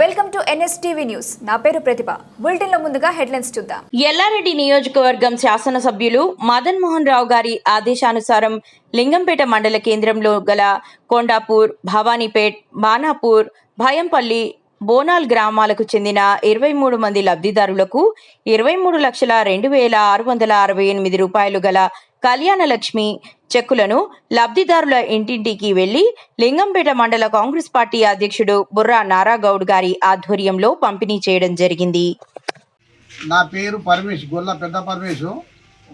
Welcome to NSTV news. నా పేరు ప్రతిభ. బులెటిన్లో ముందుగా హెడ్లైన్స్ చూద్దాం. ఎల్లారెడ్డి నియోజకవర్గం శాసనసభ్యులు మదన్ మోహన్ రావు గారి ఆదేశానుసారం లింగంపేట మండల కేంద్రంలో గల కొండాపూర్ భవానీపేట్ బానాపూర్ భయంపల్లి బోనాల్ గ్రామాలకు చెందిన ఇరవై మూడు మంది లబ్ధిదారులకు ఇరవై మూడు లక్షల రెండు వేల ఆరు వందల అరవై ఎనిమిది రూపాయలు గల కళ్యాణలక్ష్మి చెక్కులను లబ్ధిదారుల ఇంటింటికి వెళ్ళి లింగంపేట మండల కాంగ్రెస్ పార్టీ అధ్యక్షుడు బుర్రా నారాగౌడ్ గారి ఆధ్వర్యంలో పంపిణీ చేయడం జరిగింది. నా పేరు పరమేష్ గొల్ల పెద్ద పరమేష్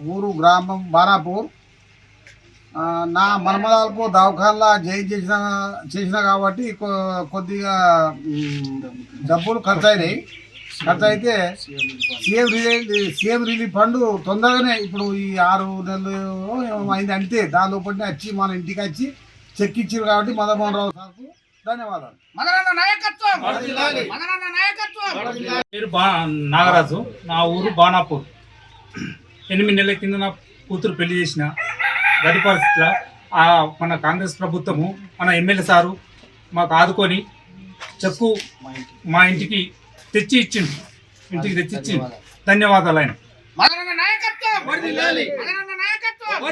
ఊరు గ్రామం బారాపూర్ నా మనమరాలకు దవాఖాన్లా జైలు చేసిన చేసిన కాబట్టి కొ- కొద్దిగా డబ్బులు ఖర్చు అయినాయి. ఖర్చు అయితే CM relief CM relief fund తొందరగానే ఇప్పుడు ఈ ఆరు నెలలు ఏమో అయింది అంతే. దాని లోపలనే వచ్చి మన ఇంటికి వచ్చి చెక్ ఇచ్చారు కాబట్టి మదన్మోహన్ రావు సార్కు ధన్యవాదాలు. పేరు బా నాగరాజు. నా ఊరు బాణాపూర్. ఎనిమిది నెలల కింద నా కూతురు పెళ్ళి చేసిన గది పరిస్థితిలో ఆ మన కాంగ్రెస్ ప్రభుత్వము మన ఎమ్మెల్యే సారు మాకు ఆదుకొని చెక్కు మా ఇంటికి తెచ్చి ఇచ్చిండు. ఇంటికి తెచ్చి ఇచ్చిండు. ధన్యవాదాలు. ఆయన. నాయకత్వం!